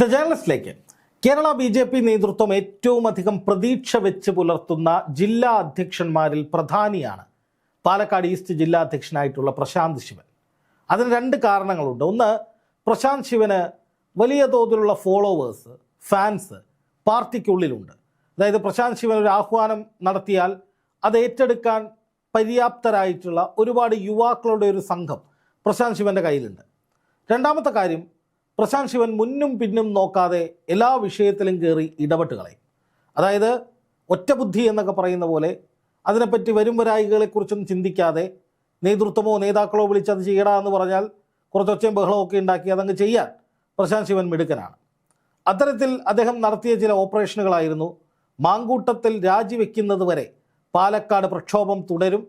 The ജേർണലിസ്റ്റിലേക്ക്. Kerala B J P നേതൃത്വം ഏറ്റവും അധികം പ്രതീക്ഷ വെച്ച് പുലർത്തുന്ന ജില്ലാ അധ്യക്ഷന്മാരിൽ പ്രധാനിയാണ്. പാലക്കാട് ഈസ്റ്റ് ജില്ലാ അധ്യക്ഷനായിട്ടുള്ള പ്രശാന്ത് ശിവൻ. അതിന് രണ്ട് കാരണങ്ങളുണ്ട്. ഒന്ന് പ്രശാന്ത് ശിവന് വലിയ തോതിലുള്ള ഫോളോവേഴ്സ് ഫാൻസ് പാർട്ടിക്കുള്ളിലുണ്ട്. അതായത് പ്രശാന്ത് ശിവൻ ഒരു ആഹ്വാനം നടത്തിയാൽ അത് ഏറ്റെടുക്കാൻ പര്യാപ്തരായിട്ടുള്ള ഒരുപാട് യുവാക്കളുടെ ഒരു സംഘം പ്രശാന്ത് ശിവന്റെ കയ്യിലുണ്ട്. രണ്ടാമത്തെ കാര്യം പ്രശാന്ത് ശിവൻ മുന്നും പിന്നും നോക്കാതെ എല്ലാ വിഷയത്തിലും കയറി ഇടപെട്ട് കളയും. അതായത് ഒറ്റബുദ്ധി എന്നൊക്കെ പറയുന്ന പോലെ അതിനെപ്പറ്റി വരും വരായികളെക്കുറിച്ചൊന്നും ചിന്തിക്കാതെ നേതൃത്വമോ നേതാക്കളോ വിളിച്ച് അത് ചെയ്യടാ എന്ന് പറഞ്ഞാൽ കുറച്ചൊച്ചയും ബഹളമൊക്കെ ഉണ്ടാക്കി അതങ്ങ് ചെയ്യാൻ പ്രശാന്ത് ശിവൻ മിടുക്കനാണ്. അത്തരത്തിൽ അദ്ദേഹം നടത്തിയ ചില ഓപ്പറേഷനുകളായിരുന്നു. മാങ്കൂട്ടത്തിൽ രാജിവെക്കുന്നത് വരെ പാലക്കാട് പ്രക്ഷോഭം തുടരും.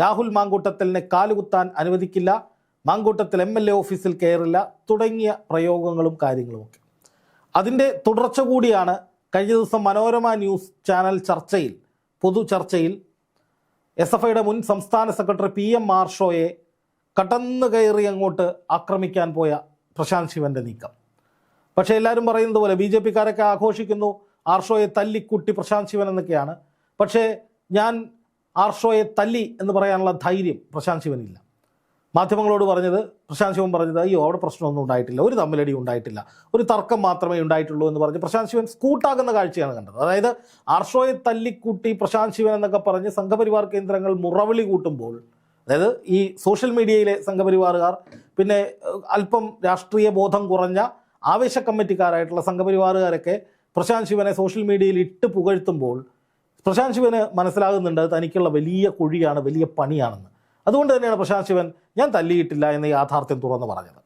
രാഹുൽ മാങ്കൂട്ടത്തലിനെ കാലുകുത്താൻ അനുവദിക്കില്ല. മാങ്കൂട്ടത്തിൽ എം എൽ എ ഓഫീസിൽ കയറില്ല തുടങ്ങിയ പ്രയോഗങ്ങളും കാര്യങ്ങളുമൊക്കെ. അതിന്റെ തുടർച്ച കൂടിയാണ് കഴിഞ്ഞ ദിവസം മനോരമ ന്യൂസ് ചാനൽ ചർച്ചയിൽ പൊതു ചർച്ചയിൽ എസ് എഫ് ഐയുടെ മുൻ സംസ്ഥാന സെക്രട്ടറി പി എം മാർഷോയെ കടന്നു കയറി അങ്ങോട്ട് ആക്രമിക്കാൻ പോയ പ്രശാന്ത് ശിവന്റെ നീക്കം. പക്ഷേ എല്ലാവരും പറയുന്നത് പോലെ ബി ജെ പിക്കാരൊക്കെ ആഘോഷിക്കുന്നു ആർഷോയെ തല്ലിക്കുട്ടി പ്രശാന്ത് ശിവൻ എന്നൊക്കെയാണ്. പക്ഷേ ഞാൻ ആർഷോയെ തല്ലി എന്ന് പറയാനുള്ള ധൈര്യം പ്രശാന്ത് ശിവനില്ല. മാധ്യമങ്ങളോട് പറഞ്ഞത് പ്രശാന്ത് ശിവൻ പറഞ്ഞത് അയ്യോ അവിടെ പ്രശ്നമൊന്നും ഉണ്ടായിട്ടില്ല. ഒരു തമ്മിലടി ഉണ്ടായിട്ടില്ല. ഒരു തർക്കം മാത്രമേ ഉണ്ടായിട്ടുള്ളൂ എന്ന് പറഞ്ഞ് പ്രശാന്ത് ശിവൻ സ്കൂട്ടാകുന്ന കാഴ്ചയാണ് കണ്ടത്. അതായത് ആർഷോയെ തല്ലിക്കൂട്ടി പ്രശാന്ത് ശിവൻ എന്നൊക്കെ പറഞ്ഞ് സംഘപരിവാർ കേന്ദ്രങ്ങൾ മുറവിളി കൂട്ടുമ്പോൾ അതായത് ഈ സോഷ്യൽ മീഡിയയിലെ സംഘപരിവാറുകാർ പിന്നെ അല്പം രാഷ്ട്രീയ ബോധം കുറഞ്ഞ ആവേശ കമ്മിറ്റിക്കാരായിട്ടുള്ള സംഘപരിവാറുകാരൊക്കെ പ്രശാന്ത് ശിവനെ സോഷ്യൽ മീഡിയയിൽ ഇട്ട് പുകഴ്ത്തുമ്പോൾ പ്രശാന്ത് ശിവന് മനസ്സിലാകുന്നുണ്ട് തനിക്കുള്ള വലിയ കുഴിയാണ് വലിയ പണിയാണെന്ന്. അതുകൊണ്ട് തന്നെയാണ് പ്രശാന്ത് ശിവൻ ഞാൻ തല്ലിയിട്ടില്ല എന്ന് യാഥാർത്ഥ്യം തുറന്നു പറഞ്ഞത്.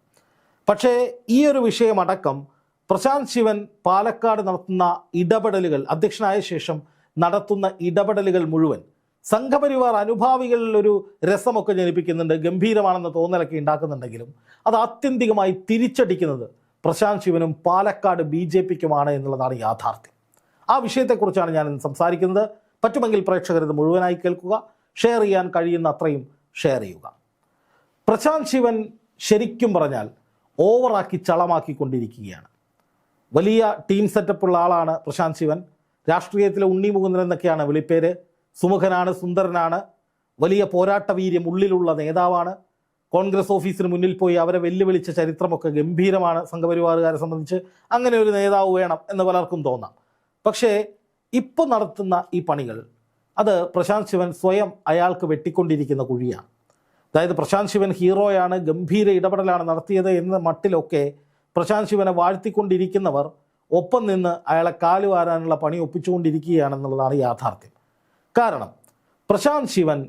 പക്ഷേ ഈ ഒരു വിഷയമടക്കം പ്രശാന്ത് ശിവൻ പാലക്കാട് നടത്തുന്ന ഇടപെടലുകൾ അധ്യക്ഷനായ ശേഷം നടത്തുന്ന ഇടപെടലുകൾ മുഴുവൻ സംഘപരിവാർ അനുഭാവികളിൽ ഒരു രസമൊക്കെ ജനിപ്പിക്കുന്നുണ്ട് ഗംഭീരമാണെന്ന തോന്നലൊക്കെ ഉണ്ടാക്കുന്നുണ്ടെങ്കിലും അത് ആത്യന്തികമായി തിരിച്ചടിക്കുന്നത് പ്രശാന്ത് ശിവനും പാലക്കാട് ബി ജെ പിക്കുമാണ് എന്നുള്ളതാണ് യാഥാർത്ഥ്യം. ആ വിഷയത്തെക്കുറിച്ചാണ് ഞാൻ സംസാരിക്കുന്നത്. പറ്റുമെങ്കിൽ പ്രേക്ഷകരത് മുഴുവനായി കേൾക്കുക. ഷെയർ ചെയ്യാൻ കഴിയുന്ന അത്രയും ഷെയർ ചെയ്യുക. പ്രശാന്ത് ശിവൻ ശരിക്കും പറഞ്ഞാൽ ഓവറാക്കി ചളമാക്കിക്കൊണ്ടിരിക്കുകയാണ്. വലിയ ടീം സെറ്റപ്പുള്ള ആളാണ് പ്രശാന്ത് ശിവൻ. രാഷ്ട്രീയത്തിലെ ഉണ്ണി മുകുന്ദൻ എന്നൊക്കെയാണ് വിളിപ്പേര്. സുമുഖനാണ് സുന്ദരനാണ്. വലിയ പോരാട്ട വീര്യം ഉള്ളിലുള്ള നേതാവാണ്. കോൺഗ്രസ് ഓഫീസിന് മുന്നിൽ പോയി അവരെ വെല്ലുവിളിച്ച ചരിത്രമൊക്കെ ഗംഭീരമാണ് സംഘപരിവാറുകാരെ സംബന്ധിച്ച്. അങ്ങനെ ഒരു നേതാവ് വേണം എന്ന് പലർക്കും തോന്നാം. പക്ഷേ ഇപ്പോൾ നടത്തുന്ന ഈ പണികൾ അത് പ്രശാന്ത് ശിവൻ സ്വയം അയാൾക്ക് വെട്ടിക്കൊണ്ടിരിക്കുന്ന കുഴിയാണ്. അതായത് പ്രശാന്ത് ശിവൻ ഹീറോയാണ് ഗംഭീര ഇടപെടലാണ് നടത്തിയത് എന്ന മട്ടിലൊക്കെ പ്രശാന്ത് ശിവനെ വാഴ്ത്തിക്കൊണ്ടിരിക്കുന്നവർ ഒപ്പം നിന്ന് അയാളെ കാലുവാരാനുള്ള പണി ഒപ്പിച്ചുകൊണ്ടിരിക്കുകയാണെന്നുള്ളതാണ് യാഥാർത്ഥ്യം. കാരണം പ്രശാന്ത് ശിവൻ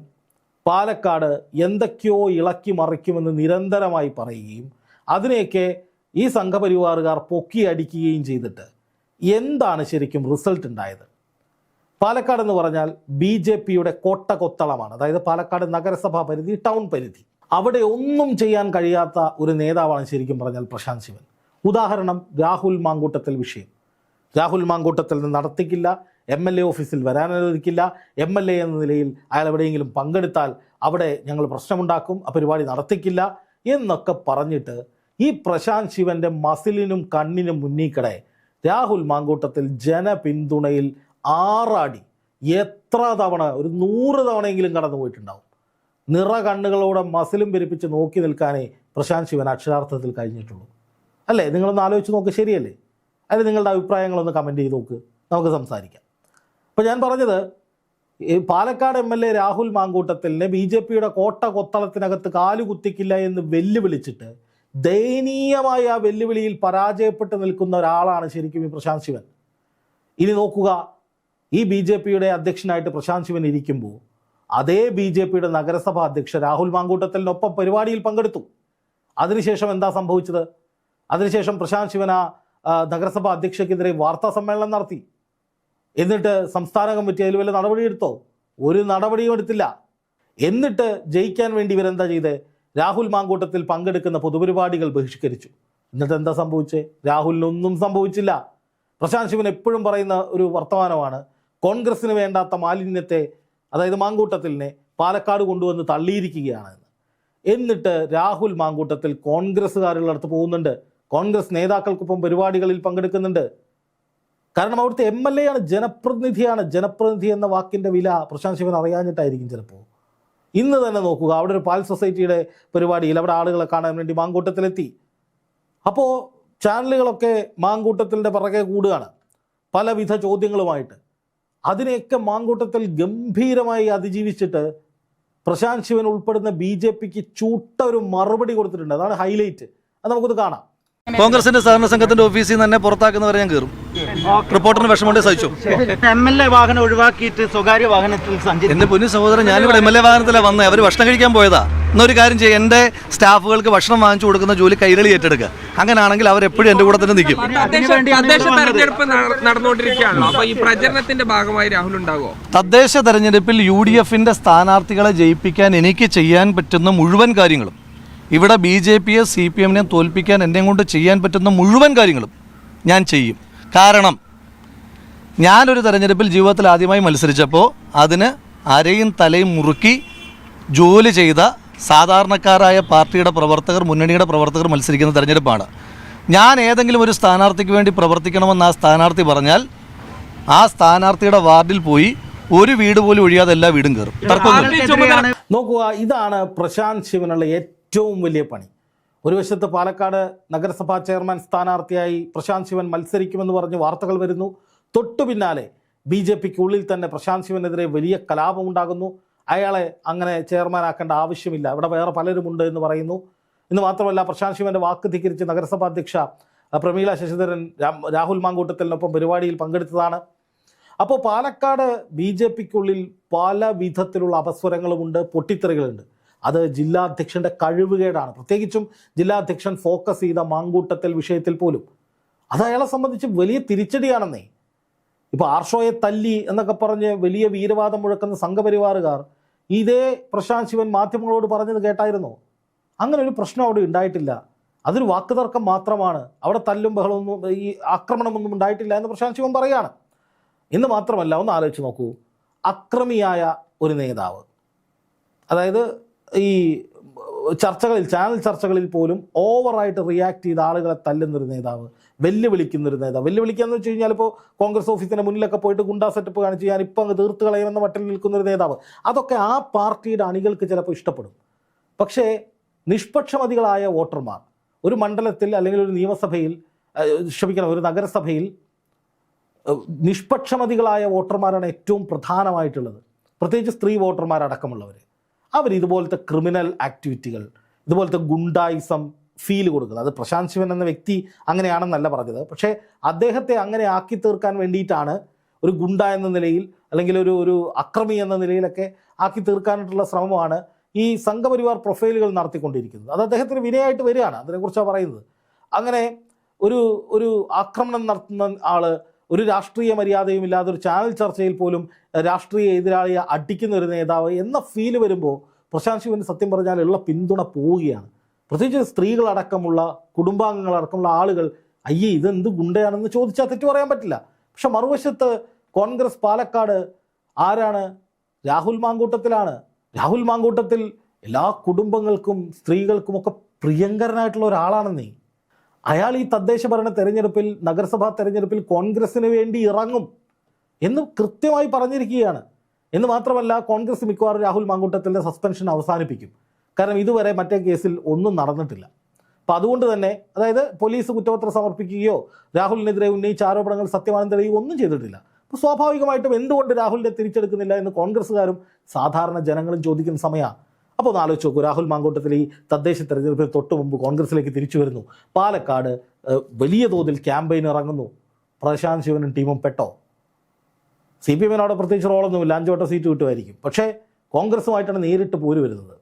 പാലക്കാട് എന്തൊക്കെയോ ഇളക്കി മറിക്കുമെന്ന് നിരന്തരമായി പറയുകയും അതിനെയൊക്കെ ഈ സംഘപരിവാറുകാർ പൊക്കിയടിക്കുകയും ചെയ്തിട്ട് എന്താണ് ശരിക്കും റിസൾട്ട് ഉണ്ടായത്? പാലക്കാട് എന്ന് പറഞ്ഞാൽ ബി ജെ പിയുടെ കോട്ട കൊത്തളമാണ് അതായത് പാലക്കാട് നഗരസഭാ പരിധി ടൗൺ പരിധി. അവിടെ ഒന്നും ചെയ്യാൻ കഴിയാത്ത ഒരു നേതാവാണ് ശരിക്കും പറഞ്ഞാൽ പ്രശാന്ത് ശിവൻ. ഉദാഹരണം രാഹുൽ മാങ്കൂട്ടത്തിൽ വിഷയം. രാഹുൽ മാങ്കൂട്ടത്തിൽ നിന്ന് നടത്തിക്കില്ല എം എൽ എ ഓഫീസിൽ വരാൻ അനുവദിക്കില്ല. എം എൽ എ എന്ന നിലയിൽ അയാൾ എവിടെയെങ്കിലും പങ്കെടുത്താൽ അവിടെ ഞങ്ങൾ പ്രശ്നമുണ്ടാക്കും ആ പരിപാടി നടത്തിക്കില്ല എന്നൊക്കെ പറഞ്ഞിട്ട് ഈ പ്രശാന്ത് ശിവന്റെ മസിലിനും കണ്ണിനും മുന്നിക്കടെ രാഹുൽ മാങ്കൂട്ടത്തിൽ ജനപിന്തുണയിൽ ആറാടി. എത്ര തവണ ഒരു നൂറ് തവണയെങ്കിലും കടന്നു പോയിട്ടുണ്ടാവും. നിറ കണ്ണുകളോടെ മസിലും പെരുപ്പിച്ച് നോക്കി നിൽക്കാനേ പ്രശാന്ത് ശിവൻ അക്ഷരാർത്ഥത്തിൽ കഴിഞ്ഞിട്ടുള്ളൂ. അല്ലേ? നിങ്ങളൊന്ന് ആലോചിച്ച് നോക്ക് ശരിയല്ലേ? അതിൽ നിങ്ങളുടെ അഭിപ്രായങ്ങളൊന്ന് കമന്റ് ചെയ്ത് നോക്ക്. നമുക്ക് സംസാരിക്കാം. അപ്പോൾ ഞാൻ പറഞ്ഞത് Palakkad M L A Rahul മാങ്കൂട്ടത്തിലിനെ B J പിയുടെ കോട്ട കൊത്തളത്തിനകത്ത് കാലു കുത്തിക്കില്ല എന്ന് വെല്ലുവിളിച്ചിട്ട് ദയനീയമായ ആ വെല്ലുവിളിയിൽ പരാജയപ്പെട്ട് നിൽക്കുന്ന ഒരാളാണ് ശരിക്കും ഈ പ്രശാന്ത് ശിവൻ. ഇനി നോക്കുക ഈ ബി ജെ പിയുടെ അധ്യക്ഷനായിട്ട് പ്രശാന്ത് ശിവൻ ഇരിക്കുമ്പോൾ അതേ ബി ജെ പിയുടെ നഗരസഭാ അധ്യക്ഷ രാഹുൽ മാങ്കൂട്ടത്തിനൊപ്പം പരിപാടിയിൽ പങ്കെടുത്തു. അതിനുശേഷം എന്താ സംഭവിച്ചത്? അതിനുശേഷം പ്രശാന്ത് ശിവൻ ആ നഗരസഭാ അധ്യക്ഷയ്ക്കെതിരെ വാർത്താ സമ്മേളനം നടത്തി. എന്നിട്ട് സംസ്ഥാന കമ്മിറ്റി അതിൽ വല്ല നടപടിയെടുത്തോ? ഒരു നടപടിയും എടുത്തില്ല. എന്നിട്ട് ജയിക്കാൻ വേണ്ടി ഇവരെന്താ ചെയ്തേ? രാഹുൽ മാങ്കൂട്ടത്തിൽ പങ്കെടുക്കുന്ന പൊതുപരിപാടികൾ ബഹിഷ്കരിച്ചു. എന്നിട്ട് എന്താ സംഭവിച്ചേ? രാഹുലിനൊന്നും സംഭവിച്ചില്ല. പ്രശാന്ത് ശിവൻ എപ്പോഴും പറയുന്ന ഒരു വർത്തമാനമാണ് കോൺഗ്രസിന് വേണ്ടാത്ത മാലിന്യത്തെ അതായത് മാങ്കൂട്ടത്തിലിനെ പാലക്കാട് കൊണ്ടുവന്ന് തള്ളിയിരിക്കുകയാണ് എന്ന്. എന്നിട്ട് രാഹുൽ മാങ്കൂട്ടത്തിൽ കോൺഗ്രസ്സുകാരുടെ അടുത്ത് പോകുന്നുണ്ട്. കോൺഗ്രസ് നേതാക്കൾക്കൊപ്പം പരിപാടികളിൽ പങ്കെടുക്കുന്നുണ്ട്. കാരണം അവിടുത്തെ എം എൽ എ ആണ് ജനപ്രതിനിധിയാണ്. ജനപ്രതിനിധി എന്ന വാക്കിന്റെ വില പ്രശാന്ത് ശിവൻ അറിയാഞ്ഞിട്ടായിരിക്കും ചിലപ്പോൾ. ഇന്ന് തന്നെ നോക്കുക അവിടെ ഒരു പാൽ സൊസൈറ്റിയുടെ പരിപാടിയിൽ അവിടെ ആളുകളെ കാണാൻ വേണ്ടി മാങ്കൂട്ടത്തിലെത്തി. അപ്പോൾ ചാനലുകളൊക്കെ മാങ്കൂട്ടത്തിന്റെ പിറകെ കൂടുകയാണ്. പലവിധ ചോദ്യങ്ങളുമായിട്ട്. അതിനെയൊക്കെ മാങ്കൂട്ടത്തിൽ ഗംഭീരമായി അതിജീവിച്ചിട്ട് പ്രശാന്ത് ശിവൻ ഉൾപ്പെടുന്ന ബി ജെ പിക്ക് ചൂട്ട ഒരു മറുപടി കൊടുത്തിട്ടുണ്ട്. അതാണ് ഹൈലൈറ്റ്. അത് നമുക്കൊന്ന് കാണാം. കോൺഗ്രസിന്റെ സഹകരണ സംഘത്തിന്റെ ഓഫീസിൽ നിന്ന് തന്നെ പുറത്താക്കുന്നവരെ ഞാൻ കയറും റിപ്പോർട്ടറിന് വിഷമമുണ്ട് സഹിച്ചു? എം എൽ എ വാഹനം ഒഴിവാക്കിയിട്ട് സ്വകാര്യ വാഹനത്തിൽ എന്റെ പൊന്നു സഹോദരൻ ഞാനിവിടെ എം എൽ എ വാഹനത്തിലാണ് വന്നത് അവർ ഭക്ഷണം കഴിക്കാൻ പോയതാ. എന്നൊരു കാര്യം ചെയ്യുക എന്റെ സ്റ്റാഫുകൾക്ക് ഭക്ഷണം വാങ്ങിച്ചു കൊടുക്കുന്ന ജോലി കൈരളി ഏറ്റെടുക്കുക. അങ്ങനെയാണെങ്കിൽ അവർ എപ്പോഴും എന്റെ കൂടെ തന്നെ നിൽക്കും. തദ്ദേശ തദ്ദേശ തെരഞ്ഞെടുപ്പ് നട- നടന്നുകൊണ്ടിരിക്കുകയാണല്ലോ. അപ്പൊ ഈ പ്രചരണത്തിന്റെ ഭാഗമായി രാഹുൽ ഉണ്ടാകുമോ? തദ്ദേശ തെരഞ്ഞെടുപ്പിൽ യു ഡി എഫിന്റെ സ്ഥാനാർത്ഥികളെ ജയിപ്പിക്കാൻ എനിക്ക് ചെയ്യാൻ പറ്റുന്ന മുഴുവൻ കാര്യങ്ങളും ഇവിടെ ബി ജെ പിയെ സി പി എമ്മിനെ തോൽപ്പിക്കാൻ എന്നെ കൊണ്ട് ചെയ്യാൻ പറ്റുന്ന മുഴുവൻ കാര്യങ്ങളും ഞാൻ ചെയ്യും. കാരണം ഞാനൊരു തെരഞ്ഞെടുപ്പിൽ ജീവിതത്തിൽ ആദ്യമായി മത്സരിച്ചപ്പോൾ അതിന് അരയും തലയും മുറുക്കി ജോലി ചെയ്ത സാധാരണക്കാരായ പാർട്ടിയുടെ പ്രവർത്തകർ മുന്നണിയുടെ പ്രവർത്തകർ മത്സരിക്കുന്ന തെരഞ്ഞെടുപ്പാണ്. ഞാൻ ഏതെങ്കിലും ഒരു സ്ഥാനാർത്ഥിക്ക് വേണ്ടി പ്രവർത്തിക്കണമെന്ന് ആ സ്ഥാനാർത്ഥി പറഞ്ഞാൽ ആ സ്ഥാനാർത്ഥിയുടെ വാർഡിൽ പോയി ഒരു വീട് പോലും ഒഴിയാതെ എല്ലാ വീടും കയറും. നോക്കുക ഇതാണ് പ്രശാന്ത് ശിവനുള്ള ഏറ്റവും വലിയ പണി. ഒരു വശത്ത് പാലക്കാട് നഗരസഭാ ചെയർമാൻ സ്ഥാനാർത്ഥിയായി പ്രശാന്ത് ശിവൻ മത്സരിക്കുമെന്ന് പറഞ്ഞ് വാർത്തകൾ വരുന്നു. തൊട്ടു പിന്നാലെ ബി ജെ പിക്ക് ഉള്ളിൽ തന്നെ പ്രശാന്ത് ശിവനെതിരെ വലിയ കലാപമുണ്ടാകുന്നു അയാളെ അങ്ങനെ ചെയർമാനാക്കേണ്ട ആവശ്യമില്ല. ഇവിടെ വേറെ പലരുമുണ്ട് എന്ന് പറയുന്നു. ഇന്ന് മാത്രമല്ല പ്രശാന്ത് ശിവന്റെ വാക്ക് ധിക്കരിച്ച് നഗരസഭാ അധ്യക്ഷ പ്രമീള ശശിധരൻ രാഹുൽ മാങ്കൂട്ടത്തിനൊപ്പം പരിപാടിയിൽ പങ്കെടുത്തതാണ്. അപ്പോൾ പാലക്കാട് ബി ജെ പിക്കുള്ളിൽ പല വിധത്തിലുള്ള അപസ്വരങ്ങളുമുണ്ട് പൊട്ടിത്തെറികളുണ്ട്. അത് ജില്ലാധ്യക്ഷന്റെ കഴിവുകേടാണ്. പ്രത്യേകിച്ചും ജില്ലാധ്യക്ഷൻ ഫോക്കസ് ചെയ്ത മാങ്കൂട്ടത്തിൽ വിഷയത്തിൽ പോലും. അത് അയാളെ സംബന്ധിച്ച് വലിയ തിരിച്ചടിയാണെന്നേ. ഇപ്പോൾ ആർഷോയെ തല്ലി എന്നൊക്കെ പറഞ്ഞ് വലിയ വീരവാദം മുഴക്കുന്ന സംഘപരിവാറുകാർ ഇതേ പ്രശാന്ത് ശിവൻ മാധ്യമങ്ങളോട് പറഞ്ഞത് കേട്ടായിരുന്നു? അങ്ങനെ ഒരു പ്രശ്നം അവിടെ ഉണ്ടായിട്ടില്ല. അതൊരു വാക്കുതർക്കം മാത്രമാണ്. അവിടെ തല്ലും ബഹളമൊന്നും ഈ ആക്രമണമൊന്നും ഉണ്ടായിട്ടില്ല എന്ന് പ്രശാന്ത് ശിവൻ പറയുകയാണ്. ഇന്ന് മാത്രമല്ല ഒന്ന് ആലോചിച്ച് നോക്കൂ. അക്രമിയായ ഒരു നേതാവ്. അതായത് ഈ ചർച്ചകളിൽ ചാനൽ ചർച്ചകളിൽ പോലും ഓവറായിട്ട് റിയാക്ട് ചെയ്ത ആളുകളെ തല്ലുന്നൊരു നേതാവ് വെല്ലുവിളിക്കുന്നൊരു നേതാവ്. വെല്ലുവിളിക്കുകയെന്ന് വെച്ച് കഴിഞ്ഞാൽ ഇപ്പോൾ കോൺഗ്രസ് ഓഫീസിന്റെ മുന്നിലൊക്കെ പോയിട്ട് ഗുണ്ടാ സെറ്റപ്പ് കാണിച്ച് ഞാൻ ഇപ്പം അങ്ങ് തീർത്ത് കളയുമെന്ന മട്ടിൽ നിൽക്കുന്നൊരു നേതാവ്. അതൊക്കെ ആ പാർട്ടിയുടെ അണികൾക്ക് ചിലപ്പോൾ ഇഷ്ടപ്പെടും. പക്ഷേ നിഷ്പക്ഷമതികളായ വോട്ടർമാർ ഒരു മണ്ഡലത്തിൽ അല്ലെങ്കിൽ ഒരു നിയമസഭയിൽ ക്ഷമിക്കണം ഒരു നഗരസഭയിൽ നിഷ്പക്ഷമതികളായ വോട്ടർമാരാണ് ഏറ്റവും പ്രധാനമായിട്ടുള്ളത്. പ്രത്യേകിച്ച് സ്ത്രീ വോട്ടർമാരടക്കമുള്ളവർ അവർ ഇതുപോലത്തെ ക്രിമിനൽ ആക്ടിവിറ്റികൾ ഇതുപോലത്തെ ഗുണ്ടായിസം ഫീൽ കൊടുക്കുന്നത്. അത് പ്രശാന്ത് ശിവൻ എന്ന വ്യക്തി അങ്ങനെയാണെന്നല്ല പറഞ്ഞത്. പക്ഷേ അദ്ദേഹത്തെ അങ്ങനെ ആക്കി തീർക്കാൻ വേണ്ടിയിട്ടാണ് ഒരു ഗുണ്ട എന്ന നിലയിൽ അല്ലെങ്കിൽ ഒരു ഒരു അക്രമി എന്ന നിലയിലൊക്കെ ആക്കി തീർക്കാനായിട്ടുള്ള ശ്രമമാണ് ഈ സംഘപരിവാർ പ്രൊഫൈലുകൾ നടത്തിക്കൊണ്ടിരിക്കുന്നത്. അത് അദ്ദേഹത്തിന് വിനയായിട്ട് വരികയാണ്. അതിനെക്കുറിച്ചാണ് പറയുന്നത്. അങ്ങനെ ഒരു ഒരു ആക്രമണം നടത്തുന്ന ആൾ ഒരു രാഷ്ട്രീയ മര്യാദയും ഇല്ലാതെ ഒരു ചാനൽ ചർച്ചയിൽ പോലും രാഷ്ട്രീയ എതിരാളിയെ അടിക്കുന്ന ഒരു നേതാവ് എന്ന ഫീൽ വരുമ്പോൾ പ്രശാന്ത് ശിവന് സത്യം പറഞ്ഞാൽ ഉള്ള പിന്തുണ പോവുകയാണ്. പ്രത്യേകിച്ച് സ്ത്രീകളടക്കമുള്ള കുടുംബാംഗങ്ങളടക്കമുള്ള ആളുകൾ അയ്യേ ഇതെന്ത് ഗുണ്ടയാണെന്ന് ചോദിച്ചാൽ തെറ്റു പറയാൻ പറ്റില്ല. പക്ഷെ മറുവശത്ത് കോൺഗ്രസ് പാലക്കാട് ആരാണ്? രാഹുൽ മാങ്കൂട്ടത്തിലാണ്. രാഹുൽ മാങ്കൂട്ടത്തിൽ എല്ലാ കുടുംബങ്ങൾക്കും സ്ത്രീകൾക്കുമൊക്കെ പ്രിയങ്കരനായിട്ടുള്ള ഒരാളാണെന്നേ അയാൾ ഈ തദ്ദേശ ഭരണ തെരഞ്ഞെടുപ്പിൽ നഗരസഭാ തെരഞ്ഞെടുപ്പിൽ കോൺഗ്രസിന് വേണ്ടി ഇറങ്ങും എന്ന് കൃത്യമായി പറഞ്ഞിരിക്കുകയാണ്. എന്ന് മാത്രമല്ല കോൺഗ്രസ് മിക്കവാറും രാഹുൽ മാങ്കൂട്ടത്തിന്റെ സസ്പെൻഷൻ അവസാനിപ്പിക്കും. കാരണം ഇതുവരെ മറ്റേ കേസിൽ ഒന്നും നടന്നിട്ടില്ല. അപ്പം അതുകൊണ്ട് തന്നെ അതായത് പോലീസ് കുറ്റപത്രം സമർപ്പിക്കുകയോ രാഹുലിനെതിരെ ഉന്നയിച്ച ആരോപണങ്ങൾ സത്യമാണെന്ന് തെളിയുകയോ ഒന്നും ചെയ്തിട്ടില്ല. അപ്പോൾ സ്വാഭാവികമായിട്ടും എന്തുകൊണ്ട് രാഹുലിനെ തിരിച്ചെടുക്കുന്നില്ല എന്ന് കോൺഗ്രസ്സുകാരും സാധാരണ ജനങ്ങളും ചോദിക്കുന്ന സമയമാണ് അപ്പോൾ ഒന്ന് ആലോചിച്ച് നോക്കൂ രാഹുൽ മാങ്കോട്ടത്തിൽ ഈ തദ്ദേശ തെരഞ്ഞെടുപ്പിന് തൊട്ട് മുമ്പ് കോൺഗ്രസിലേക്ക് തിരിച്ചു വരുന്നു. പാലക്കാട് വലിയ തോതിൽ ക്യാമ്പയിൻ ഇറങ്ങുന്നു. പ്രശാന്ത് ശിവനും ടീമും പെട്ടോ? സി പി എമ്മിന് അവിടെ പ്രത്യേകിച്ച് റോളൊന്നുമില്ല അഞ്ചോട്ട സീറ്റ് കിട്ടുമായിരിക്കും. പക്ഷേ കോൺഗ്രസുമായിട്ടാണ് നേരിട്ട് പോര് വരുന്നത്.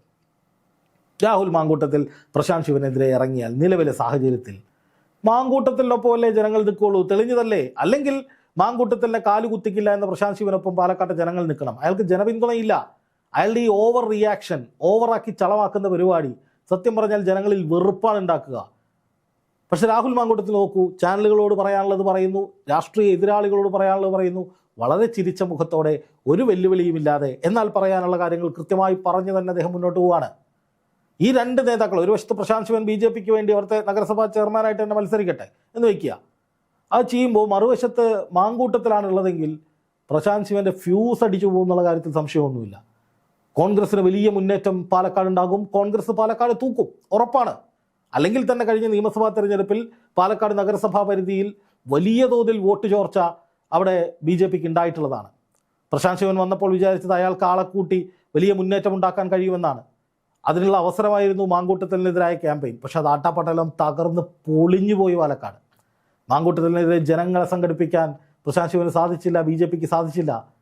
രാഹുൽ മാങ്കൂട്ടത്തിൽ പ്രശാന്ത് ശിവനെതിരെ ഇറങ്ങിയാൽ നിലവിലെ സാഹചര്യത്തിൽ മാങ്കൂട്ടത്തിനൊപ്പം അല്ലേ ജനങ്ങൾ നിൽക്കുള്ളൂ? തെളിഞ്ഞതല്ലേ? അല്ലെങ്കിൽ മാങ്കൂട്ടത്തിലെ കാലുകുത്തിക്കില്ല എന്ന പ്രശാന്ത് ശിവനൊപ്പം പാലക്കാട്ടെ ജനങ്ങൾ നിൽക്കണം. അയാൾക്ക് ജനപിന്തുണയില്ല. അയാളുടെ ഈ ഓവർ റിയാക്ഷൻ ഓവറാക്കി ചളവാക്കുന്ന പരിപാടി സത്യം പറഞ്ഞാൽ ജനങ്ങളിൽ വെറുപ്പാണ് ഉണ്ടാക്കുക. പക്ഷെ രാഹുൽ മാങ്കൂട്ടത്തിൽ നോക്കൂ ചാനലുകളോട് പറയാനുള്ളത് പറയുന്നു രാഷ്ട്രീയ എതിരാളികളോട് പറയാനുള്ളത് പറയുന്നു വളരെ ചിരിച്ച മുഖത്തോടെ ഒരു വെല്ലുവിളിയുമില്ലാതെ എന്നാൽ പറയാനുള്ള കാര്യങ്ങൾ കൃത്യമായി പറഞ്ഞു തന്നെ അദ്ദേഹം മുന്നോട്ട് പോവാണ് ഈ രണ്ട് നേതാക്കൾ ഒരു വശത്ത് പ്രശാന്ത് ശിവൻ ബി ജെ പിക്ക് വേണ്ടി അവിടുത്തെ നഗരസഭാ ചെയർമാനായിട്ട് തന്നെ മത്സരിക്കട്ടെ എന്ന് വയ്ക്കുക. അത് ചെയ്യുമ്പോൾ മറുവശത്ത് മാങ്കൂട്ടത്തിലാണുള്ളതെങ്കിൽ പ്രശാന്ത് ശിവന്റെ ഫ്യൂസ് അടിച്ചു പോകുന്നുള്ള കാര്യത്തിൽ സംശയമൊന്നുമില്ല. കോൺഗ്രസിന് വലിയ മുന്നേറ്റം പാലക്കാട് ഉണ്ടാകും കോൺഗ്രസ് പാലക്കാട് തൂക്കും. ഉറപ്പാണ്. അല്ലെങ്കിൽ തന്നെ കഴിഞ്ഞ നിയമസഭാ തെരഞ്ഞെടുപ്പിൽ പാലക്കാട് നഗരസഭാ പരിധിയിൽ വലിയ തോതിൽ വോട്ട് ചോർച്ച അവിടെ ബി ജെ പിക്ക് ഉണ്ടായിട്ടുള്ളതാണ്. പ്രശാന്ത് ശിവൻ വന്നപ്പോൾ വിചാരിച്ചത് അയാൾക്ക് ആളെ കൂട്ടി വലിയ മുന്നേറ്റം ഉണ്ടാക്കാൻ കഴിയുമെന്നാണ്. അതിനുള്ള അവസരമായിരുന്നു മാങ്കൂട്ടത്തിനെതിരായ ക്യാമ്പയിൻ. പക്ഷെ അത് ആട്ടാപ്പട്ടലം തകർന്ന് പൊളിഞ്ഞു പോയി പാലക്കാട്. മാങ്കൂട്ടത്തിനെതിരെ ജനങ്ങളെ സംഘടിപ്പിക്കാൻ പ്രശാന്ത് ശിവന് സാധിച്ചില്ല ബി സാധിച്ചില്ല.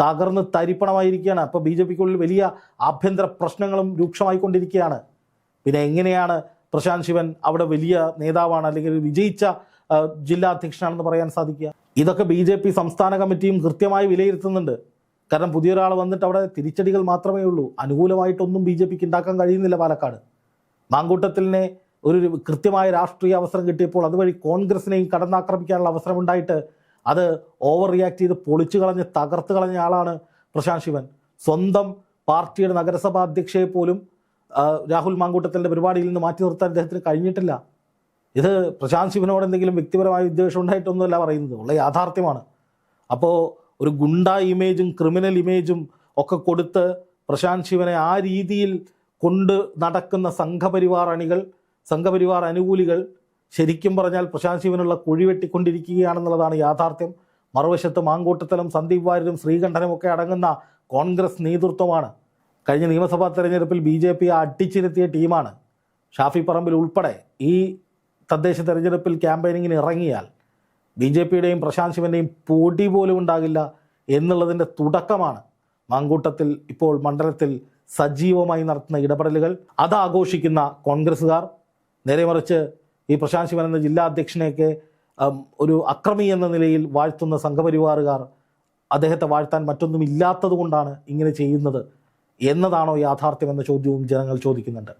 തകർന്ന് തരിപ്പണമായിരിക്കുകയാണ്. അപ്പോൾ ബി ജെ പിക്കുള്ളിൽ വലിയ ആഭ്യന്തര പ്രശ്നങ്ങളും രൂക്ഷമായിക്കൊണ്ടിരിക്കുകയാണ്. പിന്നെ എങ്ങനെയാണ് പ്രശാന്ത് ശിവൻ അവിടെ വലിയ നേതാവാണ് അല്ലെങ്കിൽ വിജയിച്ച ജില്ലാ അധ്യക്ഷനാണെന്ന് പറയാൻ സാധിക്കുക? ഇതൊക്കെ ബി ജെ പി സംസ്ഥാന കമ്മിറ്റിയും കൃത്യമായി വിലയിരുത്തുന്നുണ്ട്. കാരണം പുതിയൊരാൾ വന്നിട്ട് അവിടെ തിരിച്ചടികൾ മാത്രമേ ഉള്ളൂ. അനുകൂലമായിട്ടൊന്നും ബി ജെ പിക്ക് ഉണ്ടാക്കാൻ കഴിയുന്നില്ല പാലക്കാട്. മാങ്കൂട്ടത്തിലിനെ ഒരു കൃത്യമായ രാഷ്ട്രീയ അവസരം കിട്ടിയപ്പോൾ അതുവഴി കോൺഗ്രസിനെയും കടന്നാക്രമിക്കാനുള്ള അവസരം ഉണ്ടായിട്ട് അത് ഓവർ റിയാക്ട് ചെയ്ത് പൊളിച്ചു കളഞ്ഞ് തകർത്ത് കളഞ്ഞ ആളാണ് പ്രശാന്ത് ശിവൻ. സ്വന്തം പാർട്ടിയുടെ നഗരസഭാ അധ്യക്ഷയെ പോലും രാഹുൽ മാങ്കൂട്ടത്തിന്റെ പരിപാടിയിൽ നിന്ന് മാറ്റി നിർത്താൻ അദ്ദേഹത്തിന് കഴിഞ്ഞിട്ടില്ല. ഇത് പ്രശാന്ത് ശിവനോട് എന്തെങ്കിലും വ്യക്തിപരമായ വിദ്വേഷം ഉണ്ടായിട്ടൊന്നുമല്ല പറയുന്നത്. ഉള്ള യാഥാർത്ഥ്യമാണ്. അപ്പോൾ ഒരു ഗുണ്ട ഇമേജും ക്രിമിനൽ ഇമേജും ഒക്കെ കൊടുത്ത് പ്രശാന്ത് ശിവനെ ആ രീതിയിൽ കൊണ്ട് നടക്കുന്ന സംഘപരിവാർ അണികൾ സംഘപരിവാർ അനുകൂലികൾ ശരിക്കും പറഞ്ഞാൽ പ്രശാന്ത് ശിവനുള്ള കുഴി വെട്ടിക്കൊണ്ടിരിക്കുകയാണെന്നുള്ളതാണ് യാഥാർത്ഥ്യം. മറുവശത്ത് മാങ്കൂട്ടത്തലും സന്ദീപ് വാര്യരും ശ്രീകണ്ഠനും ഒക്കെ അടങ്ങുന്ന കോൺഗ്രസ് നേതൃത്വമാണ്. കഴിഞ്ഞ നിയമസഭാ തെരഞ്ഞെടുപ്പിൽ ബി ജെ പി അടിച്ചിരുത്തിയ ടീമാണ് ഷാഫി പറമ്പിൽ ഉൾപ്പെടെ ഈ തദ്ദേശ തെരഞ്ഞെടുപ്പിൽ ക്യാമ്പയിനിങ്ങിന് ഇറങ്ങിയാൽ ബി ജെ പിയുടെയും പ്രശാന്ത് ശിവന്റെയും പൊടി പോലും ഉണ്ടാകില്ല എന്നുള്ളതിന്റെ തുടക്കമാണ് മാങ്കൂട്ടത്തിൽ ഇപ്പോൾ മണ്ഡലത്തിൽ സജീവമായി നടത്തുന്ന ഇടപെടലുകൾ. അതാഘോഷിക്കുന്ന കോൺഗ്രസ്സുകാർ നേരെ മറിച്ച് ഈ പ്രശാന്ത് ശിവൻ എന്ന ജില്ലാ അധ്യക്ഷനെയൊക്കെ ഒരു അക്രമി എന്ന നിലയിൽ വാഴ്ത്തുന്ന സംഘപരിവാറുകാർ അദ്ദേഹത്തെ വാഴ്ത്താൻ മറ്റൊന്നും ഇല്ലാത്തത് കൊണ്ടാണ് ഇങ്ങനെ ചെയ്യുന്നത് എന്നതാണോ യാഥാർത്ഥ്യം എന്ന ചോദ്യവും ജനങ്ങൾ ചോദിക്കുന്നുണ്ട്.